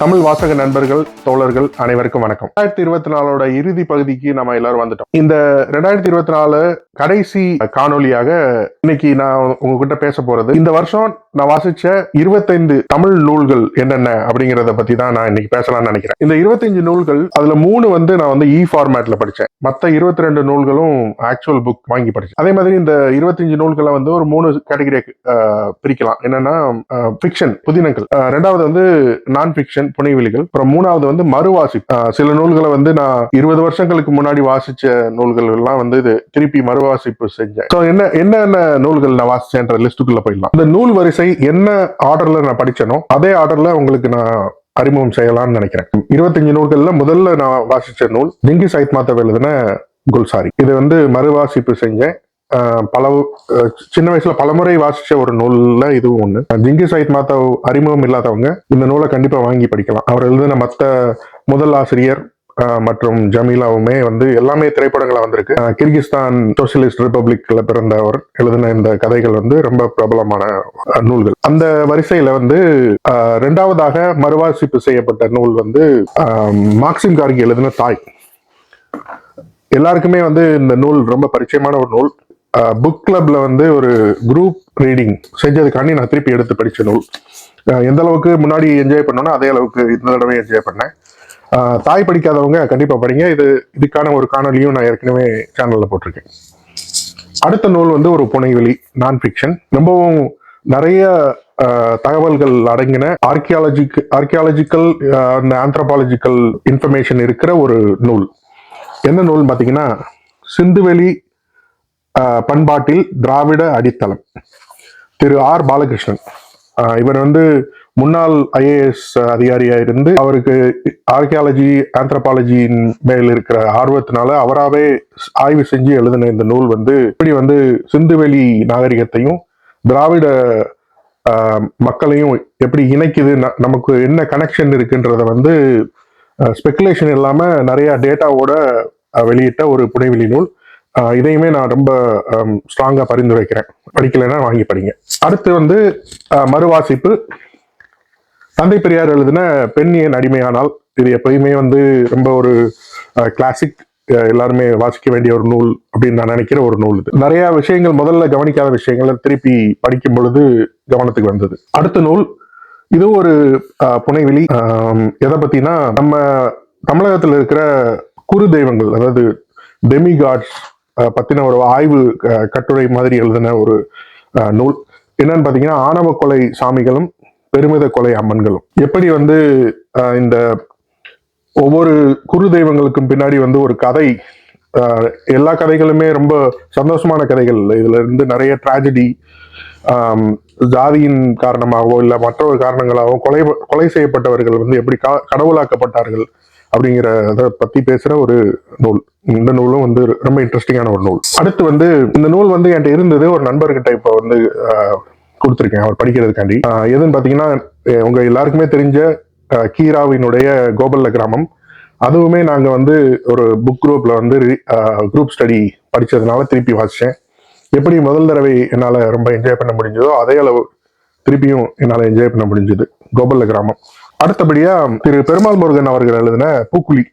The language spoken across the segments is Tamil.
தமிழ் வாசக நண்பர்கள் தோழர்கள் அனைவருக்கும் வணக்கம். ரெண்டாயிரத்தி இருபத்தி நாலோட இறுதி பகுதிக்கு நம்ம எல்லாரும் வந்துட்டோம். இந்த ரெண்டாயிரத்தி இருபத்தி நாலு கடைசி காணொலியாக இன்னைக்கு நான் உங்ககிட்ட பேச போறது. இந்த வருஷம் நான் வாசிச்ச இருபத்தைந்து தமிழ் நூல்கள் என்னென்ன அப்படிங்கறத பத்தி தான் நான் இன்னைக்கு பேசலாம்னு நினைக்கிறேன். இந்த இருபத்தஞ்சு நூல்கள் அதுல மூணு வந்து நான் வந்து e இ ஃபார்மேட்ல படிச்சேன். மத்த இருபத்தி ரெண்டு நூல்களும் ஆக்சுவல் புக் வாங்கி படிச்சேன். அதே மாதிரி இந்த இருபத்தஞ்சு நூல்களை வந்து ஒரு மூணு கேட்டகரி பிரிக்கலாம். என்னன்னா ஃபிக்ஷன் புதினங்கள். ரெண்டாவது வந்து நான் ஃபிக்ஷன் புனைவெளிகள். அப்புறம் மூணாவது வந்து மறுவாசி சில நூல்களை வந்து நான் இருபது வருஷங்களுக்கு முன்னாடி வாசிச்ச நூல்கள் எல்லாம் வந்து இது திருப்பி மறுவாசிப்பு செஞ்சேன். என்ன என்னென்ன நூல்கள் நான் வாசிச்சேன்ற லிஸ்ட்டுக்குள்ள போயிடலாம். இந்த நூல் வரிசை என்ன ஆர்டர்ல நான் படிச்சேனோ அதே ஆர்டர்ல உங்களுக்கு நான் அறிமுகம் செய்யலாம்னு நினைக்கிறேன். இருபத்தஞ்சு நூல்கள்ல முதல்ல நான் வாசிச்ச நூல் திங்கி சைத் மாத்தவ எழுதின குல்சாரி. இது வந்து மறுவாசிப்பு செஞ்சேன் பல சின்ன வயசுல பலமுறை வாசிச்ச ஒரு நூல்ல இதுவும் ஒண்ணு. ஜிங்கி சைத் மாத்தவ் அறிமுகம் இல்லாதவங்க இந்த நூலை கண்டிப்பா வாங்கி படிக்கலாம். அவர் எழுதின மத்த முதல் ஆசிரியர் மற்றும் ஜமீலாவுமே வந்து எல்லாமே திரைப்படங்களாக வந்திருக்கு. கிர்கிஸ்தான் சோசியலிஸ்ட் ரிப்பப்ளிக்ல பிறந்தவர் எழுதின இந்த கதைகள் வந்து ரொம்ப பிரபலமான நூல்கள். அந்த வரிசையில வந்து ரெண்டாவதாக மறுவாசிப்பு செய்யப்பட்ட நூல் வந்து மார்க்சிம் கார்கி எழுதின தாய். எல்லாருக்குமே வந்து இந்த நூல் ரொம்ப பரிச்சயமான ஒரு நூல். புக் கிளப்ல வந்து ஒரு குரூப் ரீடிங் செஞ்சதுக்காண்டி நான் திருப்பி எடுத்து படித்த நூல். எந்த அளவுக்கு முன்னாடி என்ஜாய் பண்ணோன்னா அதே அளவுக்கு இந்த தடவை என்ஜாய் பண்ணேன். தாய் படிக்காதவங்க கண்டிப்பாக படிங்க. இது இதுக்கான ஒரு காணொலியும் நான் ஏற்கனவே சேனலில் போட்டிருக்கேன். அடுத்த நூல் வந்து ஒரு புனைவெளி நான் ஃபிக்ஷன் ரொம்பவும் நிறைய தகவல்கள் அடங்கின ஆர்கியாலஜிக்கு ஆர்கியாலஜிக்கல் அந்த ஆந்த்ரோபாலஜிக்கல் இன்ஃபர்மேஷன் இருக்கிற ஒரு நூல். என்ன நூல் பார்த்தீங்கன்னா சிந்துவெளி பண்பாட்டில் திராவிட அடித்தளம். திரு ஆர். பாலகிருஷ்ணன். இவர் வந்து முன்னாள் ஐஏஎஸ் அதிகாரியா இருந்து அவருக்கு ஆர்கியாலஜி ஆந்த்ரபாலஜியின் மேல் இருக்கிற ஆர்வத்தினால அவராகவே ஆய்வு செஞ்சு எழுதின இந்த நூல் வந்து இப்படி வந்து சிந்துவெளி நாகரிகத்தையும் திராவிட மக்களையும் எப்படி இணைக்குது ந- நமக்கு என்ன கனெக்ஷன் இருக்குன்றத வந்து ஸ்பெகுலேஷன் இல்லாமல் நிறைய டேட்டாவோட வெளியிட்ட ஒரு புனைவெளி நூல். இதையுமே நான் ரொம்ப ஸ்ட்ராங்காக பரிந்துரைக்கிறேன். படிக்கலைன்னா வாங்கி படிங்க. அடுத்து வந்து மறுவாசிப்பு. தந்தை பெரியார் எழுதின பெண் ஏன் அடிமையானால்? இது எப்பயுமே வந்து ரொம்ப ஒரு கிளாசிக் எல்லாருமே வாசிக்க வேண்டிய ஒரு நூல் அப்படின்னு நான் நினைக்கிற ஒரு நூல் இது. நிறைய விஷயங்கள் முதல்ல கவனிக்காத விஷயங்களை திருப்பி படிக்கும் பொழுது கவனத்துக்கு வந்தது. அடுத்த நூல் இது ஒரு புனைவெளி. எதை பத்தினா நம்ம தமிழகத்தில் இருக்கிற குரு தெய்வங்கள் அதாவது டெமிகாட்ஸ் பத்தின ஒரு ஆய்வு கட்டுரை மாதிரி எழுதின ஒரு நூல். என்னன்னு பார்த்தீங்கன்னா ஆணவ கொலை சாமிகளும் பெருமித கொலை அம்மன்களும். எப்படி வந்து இந்த ஒவ்வொரு குரு தெய்வங்களுக்கும் பின்னாடி வந்து ஒரு கதை எல்லா கதைகளுமே ரொம்ப சந்தோஷமான கதைகள். இல்லை. இதுல இருந்து நிறைய டிராஜடி ஜாதியின் காரணமாகவோ இல்லை மற்றொரு காரணங்களாகவோ கொலை கொலை செய்யப்பட்டவர்கள் வந்து எப்படி க- கடவுளாக்கப்பட்டார்கள் அப்படிங்கிறத பத்தி பேசுற ஒரு நூல். இந்த நூலும் வந்து ரொம்ப இன்ட்ரெஸ்டிங்கான ஒரு நூல். அடுத்து வந்து இந்த நூல் வந்து என்கிட்ட இருந்தது ஒரு நண்பர்கிட்ட இப்போ வந்து கொடுத்துருக்கேன் அவர் படிக்கிறதுக்காண்டி. எதுன்னு பார்த்தீங்கன்னா உங்கள் எல்லாருக்குமே தெரிஞ்ச கீராவினுடைய கோபல்ல கிராமம். அதுவுமே நாங்கள் வந்து ஒரு புக் குரூப்பில் வந்து குரூப் ஸ்டடி படித்ததுனால திருப்பி வாசிச்சேன். எப்படி முதல் தடவை என்னால் ரொம்ப என்ஜாய் பண்ண முடிஞ்சதோ அதே அளவு திருப்பியும் என்னால் என்ஜாய் பண்ண முடிஞ்சது கோபல்ல கிராமம். அடுத்தபடியாக திரு. பெருமாள் முருகன் அவர்கள் எழுதின பூக்குழி.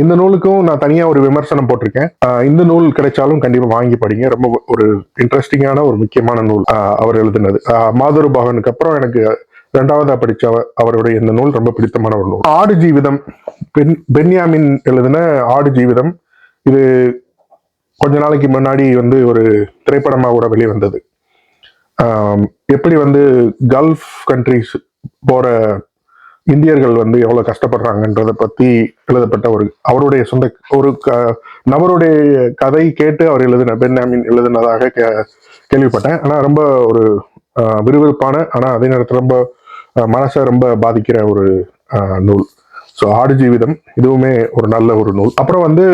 இந்த நூலுக்கும் நான் தனியா ஒரு விமர்சனம் போட்டிருக்கேன். இந்த நூல் கிடைச்சாலும் கண்டிப்பா வாங்கி படிங்க. ரொம்ப ஒரு இன்ட்ரெஸ்டிங்கான ஒரு முக்கியமான நூல் அவர் எழுதினது. மாதுரு பகனுக்கு அப்புறம் எனக்கு ரெண்டாவதாக படிச்ச அவருடைய இந்த நூல் ரொம்ப பிடித்தமான ஒரு நூல். ஆடு ஜீவிதம் பென் பென்யாமின் எழுதின ஆடு ஜீவிதம் இது கொஞ்ச நாளைக்கு முன்னாடி வந்து ஒரு திரைப்படமாக கூட வெளிவந்தது. எப்படி வந்து கல்ஃப் கண்ட்ரிஸ் போற இந்தியர்கள் வந்து எவ்வளவு கஷ்டப்படுறாங்கன்றதை பத்தி எழுதப்பட்ட ஒரு அவருடைய சொந்த ஒரு க- நபருடைய கதை கேட்டு அவர் எழுதின பென்யாமின் எழுதினதாக கே- கேள்விப்பட்டேன். ஆனா ரொம்ப ஒரு விறுவிறுப்பான ஆனா அதே நேரத்தில் ரொம்ப மனசை ரொம்ப பாதிக்கிற ஒரு நூல். ஸோ ஆடு ஜீவிதம் இதுவுமே ஒரு நல்ல ஒரு நூல். அப்புறம் வந்து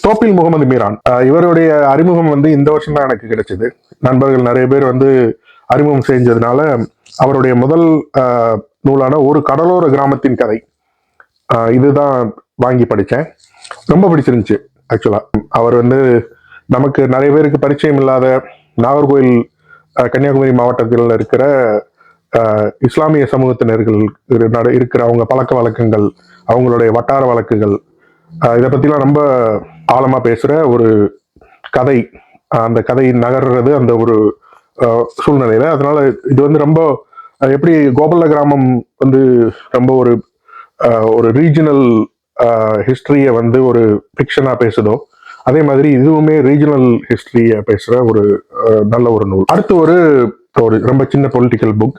தோப்பில் முகமது மீரான். இவருடைய அறிமுகம் வந்து இந்த வருஷம் தான் எனக்கு கிடைச்சது. நண்பர்கள் நிறைய பேர் வந்து அறிமுகம் செஞ்சதுனால அவருடைய முதல் நூலான ஒரு கடலோர கிராமத்தின் கதை. இதுதான் வாங்கி படித்தேன். ரொம்ப பிடிச்சிருந்துச்சு ஆக்சுவலாக அவர் வந்து நமக்கு நிறைய பேருக்கு பரிச்சயம் இல்லாத நாகர்கோயில் கன்னியாகுமரி மாவட்டத்தில் இருக்கிற இஸ்லாமிய சமூகத்தினர்கள் இரு- இருக்கிற அவங்க பழக்க வழக்கங்கள் அவங்களுடைய வட்டார வழக்குகள் இதை பற்றிலாம் ரொம்ப ஆழமாக பேசுகிற ஒரு கதை. அந்த கதை நகர்றது அந்த ஒரு சூழ்நிலையில. அதனால இது வந்து ரொம்ப எப்படி கோபால கிராமம் வந்து ரொம்ப ஒரு ஒரு ரீஜனல் ஹிஸ்டரியை வந்து ஒரு ஃபிக்ஷனாக பேசுதோ அதே மாதிரி இதுவுமே ரீஜனல் ஹிஸ்டரியை பேசுகிற ஒரு நல்ல ஒரு நூல். அடுத்து ஒரு ஒரு ரொம்ப சின்ன பொலிட்டிக்கல் புக்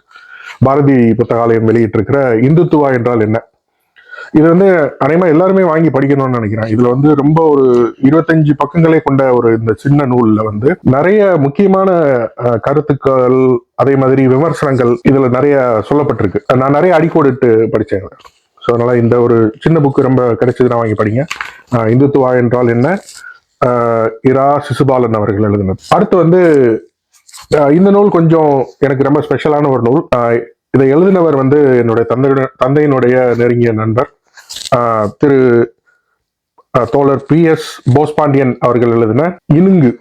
பாரதி புத்தகாலயம் வெளியிட்டிருக்கிற இந்துத்துவா என்றால் என்ன? இது வந்து அனைமா எல்லாருமே வாங்கி படிக்கணும்னு நினைக்கிறேன். இதுல வந்து ரொம்ப ஒரு இருபத்தஞ்சு பக்கங்களே கொண்ட ஒரு இந்த சின்ன நூல்ல வந்து நிறைய முக்கியமான கருத்துக்கள் அதே மாதிரி விமர்சனங்கள் இதுல நிறைய சொல்லப்பட்டிருக்கு. நான் நிறைய அடிக்கோடிட்டு படிச்சேன். ஸோ அதனால இந்த ஒரு சின்ன புக்கு ரொம்ப கிடைச்சதுன்னா வாங்கி படிங்க. இந்துத்துவா என்றால் என்ன? இரா சிசுபாலன் அவர்கள் எழுதினது. அடுத்து வந்து இந்த நூல் கொஞ்சம் எனக்கு ரொம்ப ஸ்பெஷலான ஒரு நூல். இதை எழுதினவர் வந்து என்னுடைய தந்தையுடைய தந்தையினுடைய நெருங்கிய நண்பர். திரு தோழர் பி எஸ் போஸ்பாண்டியன் அவர்கள் எழுதின இனுங்கு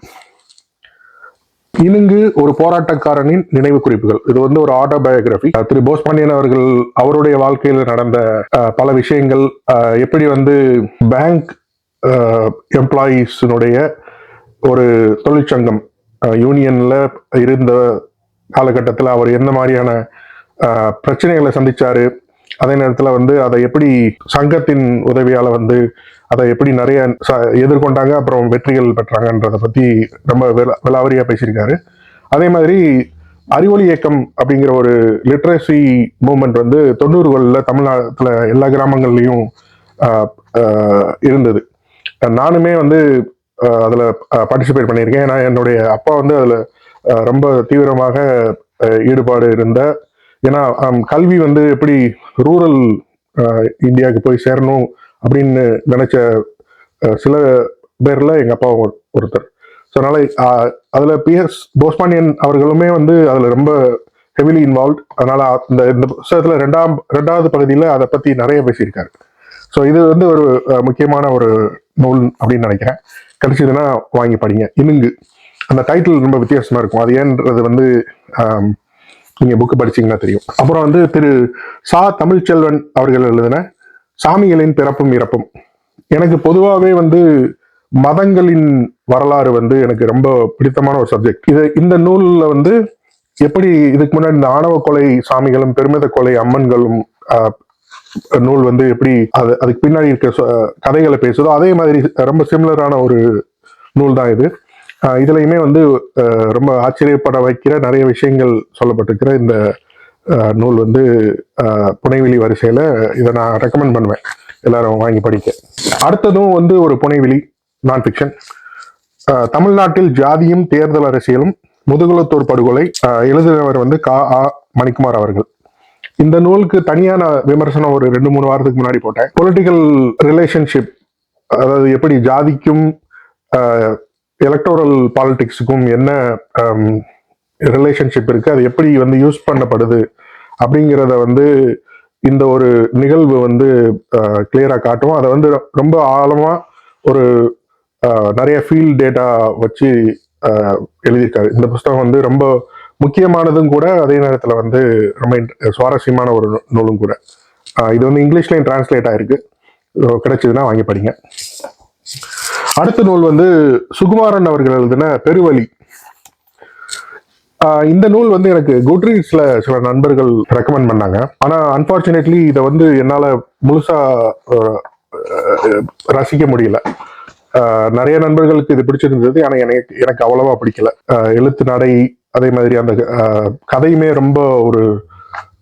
இனுங்கு ஒரு போராட்டக்காரனின் நினைவு குறிப்புகள். இது வந்து ஒரு ஆட்டோபயோகிராபி திரு போஸ்பாண்டியன் அவர்கள் அவருடைய வாழ்க்கையில் நடந்த பல விஷயங்கள் அஹ், எப்படி வந்து பேங்க் எம்ப்ளாயீஸினுடைய ஒரு தொழிற்சங்கம் யூனியன்ல இருந்த காலகட்டத்தில் அவர் எந்த மாதிரியான பிரச்சனைகளை சந்திச்சாரு. அதே நேரத்தில் வந்து அதை எப்படி சங்கத்தின் உதவியால் வந்து அதை எப்படி நிறைய ச- எதிர்கொண்டாங்க அப்புறம் வெற்றிகள் பெற்றாங்கன்றதை பற்றி ரொம்ப விலா- விலாவரியா பேசியிருக்காரு. அதே மாதிரி அறிவொளி இயக்கம் அப்படிங்கிற ஒரு லிட்ரஸி மூமெண்ட் வந்து தொண்ணூறுகளில் தமிழ்நாட்டில் எல்லா கிராமங்கள்லேயும் இருந்தது. நானுமே வந்து அதில் பார்ட்டிசிபேட் பண்ணியிருக்கேன். ஏன்னா என்னுடைய அப்பா வந்து அதில் ரொம்ப தீவிரமாக ஈடுபாடு இருந்த ஏன்னா கல்வி வந்து எப்படி ரூரல் இந்தியாவுக்கு போய் சேரணும் அப்படின்னு நினைச்ச சில பேர்ல எங்க அப்பா ஒரு- ஒருத்தர். ஸோ அதனால அதில் பிஎஸ் போஸ்பாண்டியன் அவர்களுமே வந்து அதில் ரொம்ப ஹெவிலி இன்வால்வ் அதனால இந்த இந்த புத்தகத்தில் ரெண்டாம் ரெண்டாவது பகுதியில் அதை பற்றி நிறைய பேசியிருக்காரு. ஸோ இது வந்து ஒரு முக்கியமான ஒரு நூல் அப்படின்னு நினைக்கிறேன். கிடைச்சதுன்னா வாங்கி படிங்க. இனுங்கு அந்த டைட்டில் ரொம்ப வித்தியாசமாக இருக்கும். அது ஏன்றது வந்து நீங்கள் நீங்க புக்கு படிச்சீங்கன்னா தெரியும். அப்புறம் வந்து திரு சா தமிழ்ச்செல்வன் அவர்கள் எழுதின சாமிகளின் பிறப்பும் இறப்பும். எனக்கு பொதுவாகவே வந்து மதங்களின் வரலாறு வந்து எனக்கு ரொம்ப பிடித்தமான ஒரு சப்ஜெக்ட் இது இந்த நூலில் வந்து எப்படி இதுக்கு முன்னாடி இந்த ஆணவ கொலை சாமிகளும் பெருமித கொலை அம்மன்களும் நூல் வந்து எப்படி அது அதுக்கு பின்னாடி இருக்க கதைகளை பேசுதோ அதே மாதிரி ரொம்ப சிமிலரான ஒரு நூல் தான் இது. இதுலையுமே வந்து ரொம்ப ஆச்சரியப்பட வைக்கிற நிறைய விஷயங்கள் சொல்லப்பட்டிருக்கிற இந்த நூல் வந்து புனைவெளி வரிசையில் இதை நான் ரெக்கமெண்ட் பண்ணுவேன். எல்லாரும் வாங்கி படிக்க. அடுத்ததும் வந்து ஒரு புனைவெளி நான் ஃபிக்ஷன் தமிழ்நாட்டில் ஜாதியும் தேர்தல் அரசியலும் முதுகுலத்தோர் படுகொலை எழுதுகிறவர் எழுதினவர் வந்து கா ஆ மணிக்குமார் அவர்கள். இந்த நூலுக்கு தனியான விமர்சனம் ஒரு ரெண்டு மூணு வாரத்துக்கு முன்னாடி போட்டேன். பொலிட்டிக்கல் ரிலேஷன்ஷிப் அதாவது எப்படி ஜாதிக்கும் எலக்டோரல் பாலிடிக்ஸுக்கும் என்ன um, ரிலேஷன்ஷிப் இருக்குது அது எப்படி வந்து யூஸ் பண்ணப்படுது அப்படிங்கிறத வந்து இந்த ஒரு நிகழ்வு வந்து uh, கிளியராக காட்டும். அதை வந்து ரொம்ப ஆழமாக ஒரு uh, நிறைய ஃபீல்ட் டேட்டா வச்சு uh, எழுதியிருக்காரு. இந்த புஸ்தகம் வந்து ரொம்ப முக்கியமானதும் கூட அதே நேரத்தில் வந்து ரொம்ப இன்ட்- சுவாரஸ்யமான ஒரு நூலும் கூட. இது வந்து இங்கிலீஷ்லையும் டிரான்ஸ்லேட் ஆயிருக்கு. கிடைச்சதுன்னா வாங்கி படிங்க. அடுத்த நூல் வந்து சுகுமாரன் அவர்கள் எழுதின பெருவழி இந்த நூல் வந்து எனக்கு குட்ரீட்ஸ்ல சில நண்பர்கள் ரெக்கமெண்ட் பண்ணாங்க. ஆனா அன்பார்ச்சுனேட்லி இதை வந்து என்னால முழுசா ரசிக்க முடியல. நிறைய நண்பர்களுக்கு இது பிடிச்சிருந்தது. ஆனா எனக்கு எனக்கு அவ்வளவா பிடிக்கல. எழுத்து நடை அதே மாதிரி அந்த கதையுமே ரொம்ப ஒரு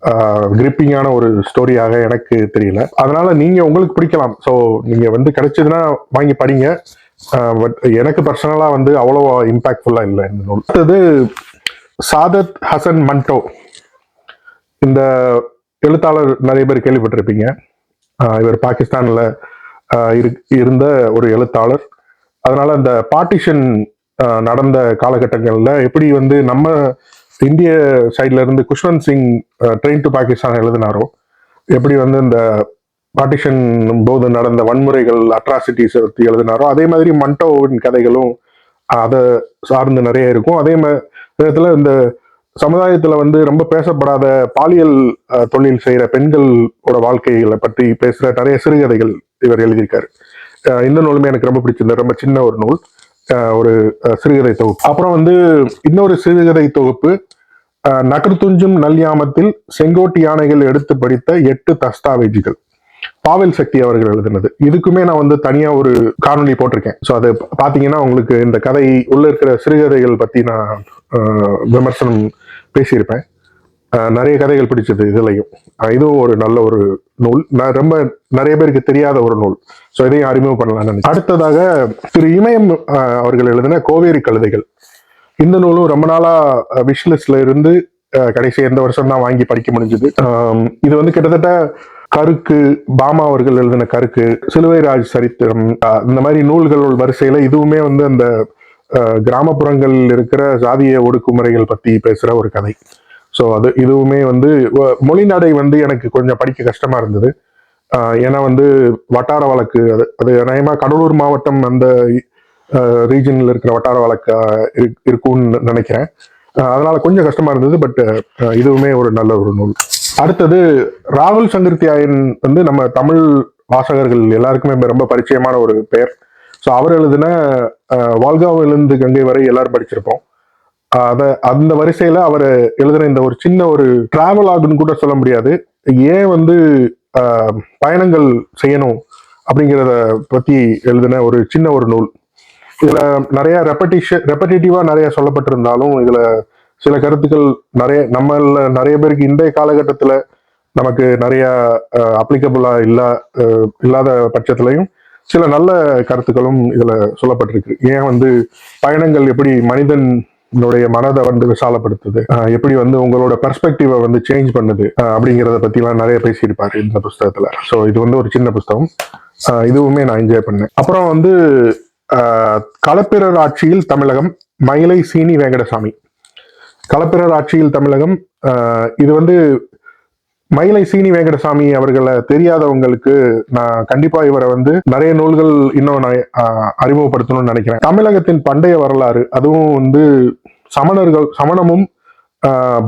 கிரிப்பிங்கான ஒரு ஸ்டோரியாக எனக்கு தெரியல. அதனால நீங்க உங்களுக்கு பிடிக்கலாம். ஸோ நீங்க வந்து கிடைச்சதுன்னா வாங்கி படிங்க. பட் எனக்கு பர்சனலா வந்து அவ்வளோ இம்பாக்ட்ஃபுல்லாக இல்லை இந்த நூல். அடுத்தது சாதத் ஹசன் மன்டோ இந்த எழுத்தாளர் நிறைய பேர் கேள்விப்பட்டிருப்பீங்க. இவர் பாகிஸ்தானில் ஆஹ் இரு- இருந்த ஒரு எழுத்தாளர். அதனால அந்த பார்ட்டிஷன் நடந்த காலகட்டங்களில் எப்படி வந்து நம்ம இந்திய சைட்ல இருந்து குஷ்வந்த் சிங் ட்ரெயின் டு பாகிஸ்தான் எழுதினாரோ? எப்படி வந்து இந்த பார்ட்டிஷன் போது நடந்த வன்முறைகள் அட்ராசிட்டிஸ் பற்றி எழுதினாரோ? அதே மாதிரி மண்டோவின் கதைகளும் அதை சார்ந்து நிறைய இருக்கும். அதே மா- நேரத்தில் இந்த சமுதாயத்தில் வந்து ரொம்ப பேசப்படாத பாலியல் தொழில் செய்கிற பெண்களோட வாழ்க்கைகளை பற்றி பேசுகிற நிறைய சிறுகதைகள் இவர் எழுதியிருக்காரு. இந்த நூலுமே எனக்கு ரொம்ப பிடிச்சிருந்தது. ரொம்ப சின்ன ஒரு நூல். ஒரு சிறுகதை தொகுப்பு. அப்புறம் வந்து இன்னொரு சிறுகதை தொகுப்பு. நகர்த்துஞ்சும் நல்யாமத்தில் செங்கோட்டு யானைகள் எடுத்து படித்த எட்டு தஸ்தாவேஜுகள். பாவல் சக்தி அவர்கள் எழுதினது. இதுக்குமே நான் வந்து தனியா ஒரு காணொலி போட்டிருக்கேன். ஸோ அது பாத்தீங்கன்னா உங்களுக்கு இந்த கதை உள்ள இருக்கிற சிறுகதைகள் பத்தி நான் விமர்சனம் பேசியிருப்பேன். நிறைய கதைகள் பிடிச்சது இதுலையும். இதுவும் ஒரு நல்ல ஒரு நூல். நான் ரொம்ப நிறைய பேருக்கு தெரியாத ஒரு நூல். ஸோ இதையும் அறிமுகம் பண்ணலாம்னு அடுத்ததாக திரு இமயம் அவர்கள் எழுதின கோவேரி கழுதைகள். இந்த நூலும் ரொம்ப நாளா விஷ்லிஸ்ட்ல இருந்து கடைசி எந்த வருஷம் தான் வாங்கி படிக்க முடிஞ்சது. இது வந்து கிட்டத்தட்ட கருக்கு பாமா அவர்கள் எழுதின கருக்கு சிலுவைராஜ் சரித்திரம் இந்த மாதிரி நூல்கள் வரிசையில இதுவுமே வந்து அந்த கிராமப்புறங்களில் இருக்கிற சாதிய ஒடுக்குமுறைகள் பத்தி பேசுற ஒரு கதை. ஸோ அது இதுவுமே வந்து மொழிநடை வந்து எனக்கு கொஞ்சம் படிக்க கஷ்டமாக இருந்தது. ஏன்னா வந்து வட்டார வழக்கு அது அது நயமா கடலூர் மாவட்டம் அந்த ரீஜனில் இருக்கிற வட்டார வழக்கு இருக் இருக்கும்னு நினைக்கிறேன். அதனால் அதனால கொஞ்சம் கஷ்டமாக இருந்தது பட் இதுவுமே ஒரு நல்ல ஒரு நூல். அடுத்தது ராகுல் சங்கர்த்தியாயன் வந்து நம்ம தமிழ் வாசகர்கள் எல்லாருக்குமே ரொம்ப பரிச்சயமான ஒரு பெயர். ஸோ அவர் எழுதின வால்காவிலிருந்து கங்கை வரை எல்லாரும் படிச்சிருப்போம். அத அந்த வரிசையில அவர் எழுதின இந்த ஒரு சின்ன ஒரு டிராவல் ஆகுன்னு கூட சொல்ல முடியாது. ஏன் வந்து பயணங்கள் செய்யணும் அப்படிங்கிறத பத்தி எழுதின ஒரு சின்ன ஒரு நூல். இதுல நிறைய ரெப்படிஷன் ரெப்படேட்டிவா நிறைய சொல்லப்பட்டிருந்தாலும் இதுல சில கருத்துக்கள் நிறைய நம்மள நிறைய பேருக்கு இன்றைய காலகட்டத்துல நமக்கு நிறைய அப்ளிகபிளா இல்லா இல்லாத பட்சத்திலையும் சில நல்ல கருத்துக்களும் இதுல சொல்லப்பட்டிருக்கு. ஏன் வந்து பயணங்கள் எப்படி மனிதன் உங்களுடைய மனதை வந்து விசாலப்படுத்துது. எப்படி வந்து உங்களோட பெர்ஸ்பெக்டிவை வந்து சேஞ்ச் பண்ணுது அப்படிங்கிறத பத்திலாம் நிறைய பேசியிருப்பாரு இந்த புஸ்தகத்துல. ஸோ இது வந்து ஒரு சின்ன புஸ்தகம். இதுவுமே நான் என்ஜாய் பண்ணேன். அப்புறம் வந்து களப்பிரர் ஆட்சியில் தமிழகம் மயிலை சீனி வெங்கடசாமி. களப்பிரர் ஆட்சியில் தமிழகம் இது வந்து மயிலை சீனி வெங்கடசாமி அவர்களை தெரியாதவங்களுக்கு நான் கண்டிப்பா இவரை வந்து நிறைய நூல்கள் இன்னும் நான் அறிமுகப்படுத்தணும்னு நினைக்கிறேன். தமிழகத்தின் பண்டைய வரலாறு அதுவும் வந்து சமணர்கள் சமணமும்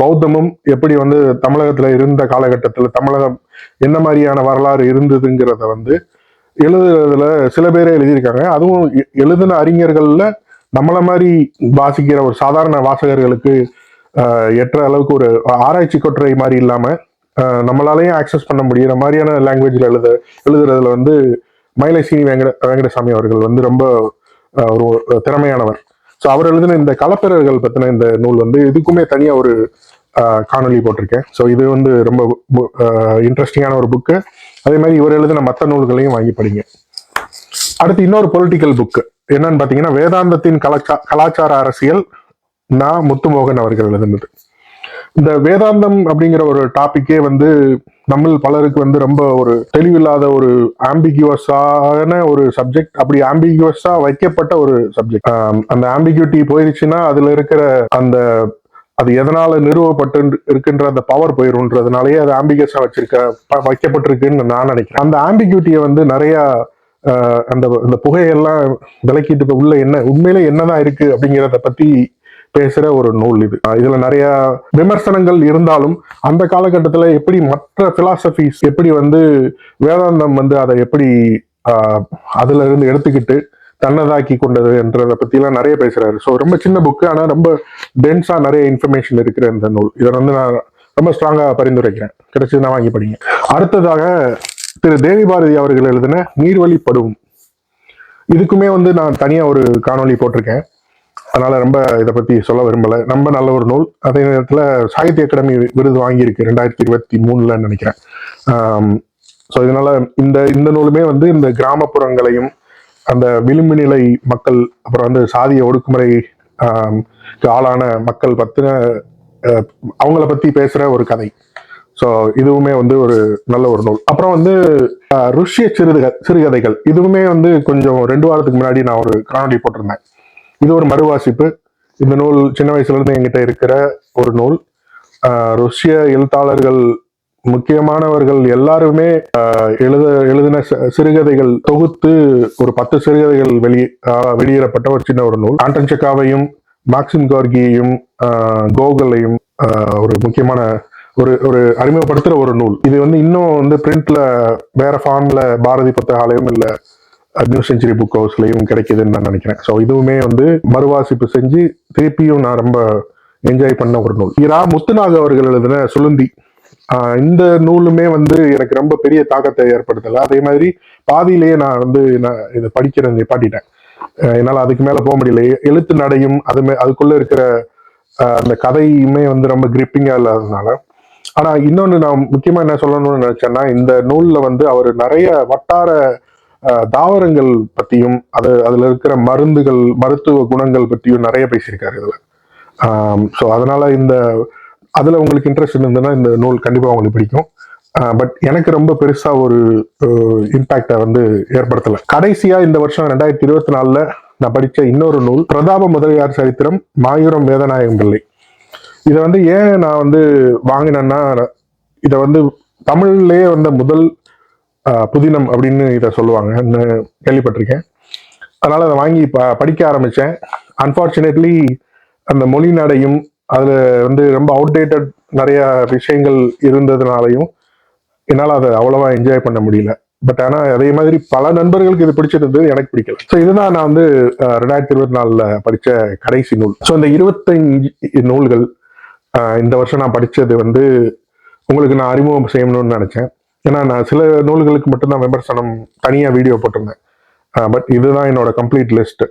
பௌத்தமும் எப்படி வந்து தமிழகத்துல இருந்த காலகட்டத்தில் தமிழகம் என்ன மாதிரியான வரலாறு இருந்ததுங்கிறத வந்து எழுதுறதுல சில பேரே எழுதியிருக்காங்க. அதுவும் எ- எழுதின அறிஞர்கள்ல நம்மள மாதிரி வாசிக்கிற ஒரு சாதாரண வாசகர்களுக்கு எற்ற அளவுக்கு ஒரு ஆராய்ச்சி கொற்றை மாதிரி இல்லாமல் நம்மளாலையும் ஆக்சஸ் பண்ண முடியிற மாதிரியான லாங்குவேஜ்ல எழுத எழுதுறதுல வந்து மயிலை சீனி வெங்கட வெங்கடசாமி அவர்கள் வந்து ரொம்ப ஒரு திறமையானவர். ஸோ அவர் எழுதின இந்த கலப்பிரர்கள் பத்தின இந்த நூல் வந்து இதுக்குமே தனியா ஒரு ஆஹ், காணொளி போட்டிருக்கேன். ஸோ இது வந்து ரொம்ப இன்ட்ரெஸ்டிங்கான ஒரு புக்கு அதே மாதிரி இவர் எழுதின மற்ற நூல்களையும் வாங்கி படிங்க. அடுத்து இன்னொரு பொலிட்டிக்கல் புக்கு என்னன்னு பார்த்தீங்கன்னா வேதாந்தத்தின் கலாச்சா கலாச்சார அரசியல் நான் முத்துமோகன் அவர்கள் எழுதினது. இந்த வேதாந்தம் அப்படிங்கிற ஒரு டாபிக்கே வந்து நம்ம பலருக்கு வந்து ரொம்ப ஒரு தெளிவில்லாத ஒரு ஆம்பிகுவஸான ஒரு சப்ஜெக்ட் அப்படி ஆம்பிகுவஸா வைக்கப்பட்ட ஒரு சப்ஜெக்ட் அந்த ஆம்பிகூட்டி போயிருச்சுன்னா அதுல இருக்கிற அந்த அது எதனால நிறுவப்பட்டு இருக்கின்ற அந்த பவர் போயிருன்றதுனாலயே அது ஆம்பிகஸா வச்சிருக்க வைக்கப்பட்டிருக்குன்னு நான் நினைக்கிறேன். அந்த ஆம்பிகூட்டியை வந்து நிறைய அந்த அந்த புகையெல்லாம் விளக்கிட்டு உள்ள என்ன உண்மையில என்னதான் இருக்கு அப்படிங்கிறத பத்தி பேசுகிற ஒரு நூல் இது. இதில் நிறைய விமர்சனங்கள் இருந்தாலும் அந்த காலகட்டத்தில் எப்படி மற்ற ஃபிலாசபிஸ் எப்படி வந்து வேதாந்தம் வந்து அதை எப்படி அதுல இருந்து எடுத்துக்கிட்டு தன்னதாக்கி கொண்டது என்றதை பற்றிலாம் நிறைய பேசுகிறாரு ஸோ ரொம்ப சின்ன புக்கு ஆனால் ரொம்ப டென்ஸாக நிறைய இன்ஃபர்மேஷன் இருக்கிற இந்த நூல். இதை வந்து நான் ரொம்ப ஸ்ட்ராங்காக பரிந்துரைக்கிறேன். கிடைச்சதுன்னா வாங்கி படிங்க. அடுத்ததாக திரு தேவி பாரதி அவர்கள் எழுதின நீர்வழிப்படும் இதுக்குமே வந்து நான் தனியாக ஒரு காணொளி போட்டிருக்கேன். அதனால ரொம்ப இதை பத்தி சொல்ல விரும்பல. ரொம்ப நல்ல ஒரு நூல். அதே நேரத்தில் சாகித்ய அகாடமி விருது வாங்கியிருக்கு ரெண்டாயிரத்தி இருபத்தி மூணுல நினைக்கிறேன். ஸோ இதனால இந்த இந்த நூலுமே வந்து இந்த கிராமப்புறங்களையும் அந்த விளிம்பு நிலை மக்கள் அப்புறம் வந்து சாதிய ஒடுக்குமுறை ஆளான மக்கள் பத்தின அவங்கள பத்தி பேசுற ஒரு கதை. ஸோ இதுவுமே வந்து ஒரு நல்ல ஒரு நூல். அப்புறம் வந்து ருஷ்ய சிறுக சிறுகதைகள். இதுவுமே வந்து கொஞ்சம் ரெண்டு வாரத்துக்கு முன்னாடி நான் ஒரு காணொலி போட்டிருந்தேன். இது ஒரு மறுவாசிப்பு. இந்த நூல் சின்ன வயசுலேருந்து எங்கிட்ட என்கிட்ட இருக்கிற ஒரு நூல். ருஷ்ய எழுத்தாளர்கள் முக்கியமானவர்கள் எல்லாருமே எழுத எழுதின சிறுகதைகள் தொகுத்து ஒரு பத்து சிறுகதைகள் வெளியே வெளியிடப்பட்ட ஒரு சின்ன ஒரு நூல். ஆண்டன் செக்காவையும் மாக்சிம் கார்கியையும் கோகலையும் ஒரு முக்கியமான ஒரு ஒரு அறிமுகப்படுத்துகிற ஒரு நூல். இது வந்து இன்னும் வந்து பிரிண்ட்ல வேற ஃபார்ம்ல பாரதி புத்தகாலயம் இல்லை நியூ செஞ்சுரி புக் ஹவுஸ்லையும் கிடைக்குதுன்னு நான் நினைக்கிறேன். ஸோ இதுவுமே வந்து மறுவாசிப்பு செஞ்சு திருப்பியும் நான் ரொம்ப என்ஜாய் பண்ண ஒரு நூல். இரா முத்துநாக அவர்கள் எழுதின சுளுந்தி. இந்த நூலுமே வந்து எனக்கு ரொம்ப பெரிய தாக்கத்தை ஏற்படுத்தலை. அதே மாதிரி பாதியிலேயே நான் வந்து நான் இதை படிக்கிறத நிப்பாட்டிட்டேன் என்னால் அதுக்கு மேலே போக முடியல. எழுத்து நடையும் அதுமே அதுக்குள்ளே இருக்கிற அந்த கதையுமே வந்து ரொம்ப கிரிப்பிங்காக இல்லாததுனால. ஆனால் இன்னொன்று நான் முக்கியமாக என்ன சொல்லணும்னு நினச்சேன்னா இந்த நூலில் வந்து அவர் நிறைய வட்டார தாவரங்கள் பற்றியும் அது அதில் இருக்கிற மருந்துகள் மருத்துவ குணங்கள் பற்றியும் நிறைய பேசியிருக்காரு இதில். ஸோ அதனால் இந்த அதில் உங்களுக்கு இன்ட்ரெஸ்ட் இருந்ததுன்னா இந்த நூல் கண்டிப்பாக உங்களுக்கு பிடிக்கும். பட் எனக்கு ரொம்ப பெருசாக ஒரு இம்பேக்டை வந்து ஏற்படுத்தலை. கடைசியாக இந்த வருஷம் ரெண்டாயிரத்தி இருபத்தி நாலில் நான் படித்த இன்னொரு நூல் பிரதாப முதலியார் சரித்திரம் மாயூரம் வேதநாயகம் பிள்ளை. இதை வந்து ஏன் நான் வந்து வாங்கினேன்னா இதை வந்து தமிழ்லேயே வந்த முதல் புதினம் அப்படின்னு இதை சொல்லுவாங்கன்னு கேள்விப்பட்டிருக்கேன். அதனால் அதை வாங்கி ப படிக்க ஆரம்பித்தேன் அன்பார்ச்சுனேட்லி அந்த மொழி நடையும் அதில் வந்து ரொம்ப அவுடேட்டட் நிறையா விஷயங்கள் இருந்ததுனாலையும் என்னால் அதை அவ்வளோவா என்ஜாய் பண்ண முடியல. பட் ஆனால் அதே மாதிரி பல நண்பர்களுக்கு இது பிடிச்சிருந்தது எனக்கு பிடிக்கல. ஸோ இதுதான் நான் வந்து ரெண்டாயிரத்தி இருபத்தி நாலில் படித்த கடைசி நூல். ஸோ இந்த இருபத்தஞ்சு நூல்கள் இந்த வருஷம் நான் படித்தது வந்து உங்களுக்கு நான் அறிமுகம் செய்யணும்னு நினச்சேன். ஏன்னா நான் சில நூல்களுக்கு மட்டும்தான் விமர்சனம் தனியாக வீடியோ போட்டிருந்தேன். பட் இதுதான் என்னோட கம்ப்ளீட் லிஸ்ட்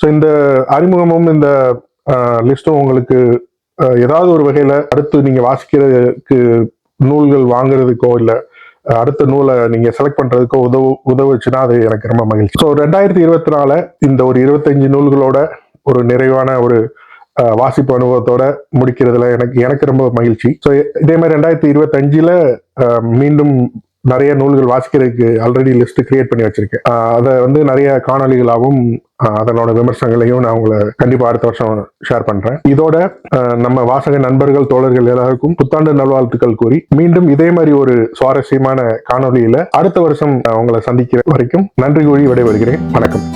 ஸோ இந்த அறிமுகமும் இந்த லிஸ்ட்டும் உங்களுக்கு ஏதாவது ஒரு வகையில் அடுத்து நீங்கள் வாசிக்கிறதுக்கு நூல்கள் வாங்குறதுக்கோ இல்லை அடுத்த நூலை நீங்கள் செலக்ட் பண்ணுறதுக்கோ உதவு உதவுச்சுன்னா அது எனக்கு ரொம்ப மகிழ்ச்சி. ஸோ ரெண்டாயிரத்தி இருபத்தி நாலு இந்த ஒரு இருபத்தஞ்சு நூல்களோட ஒரு நிறைவான ஒரு வாசிப்பு அனுபவத்தோட முடிக்கிறதுல எனக்கு எனக்கு ரொம்ப மகிழ்ச்சி. ஸோ இதே மாதிரி ரெண்டாயிரத்தி இருபத்தஞ்சில் மீண்டும் நிறைய நூல்கள் வாசிக்கிறதுக்கு ஆல்ரெடி லிஸ்ட் கிரியேட் பண்ணி வச்சிருக்கேன். அதை வந்து நிறைய காணொளிகளாகவும் அதனோட விமர்சனங்களையும் நான் உங்களை கண்டிப்பா அடுத்த வருஷம் ஷேர் பண்றேன். இதோட நம்ம வாசக நண்பர்கள் தோழர்கள் எல்லாருக்கும் புத்தாண்டு நல்வாழ்த்துக்கள் கூறி மீண்டும் இதே மாதிரி ஒரு சுவாரஸ்யமான காணொலியில அடுத்த வருஷம் உங்களை சந்திக்கிற வரைக்கும் நன்றி கூறி விடைபெறுகிறேன். வணக்கம்.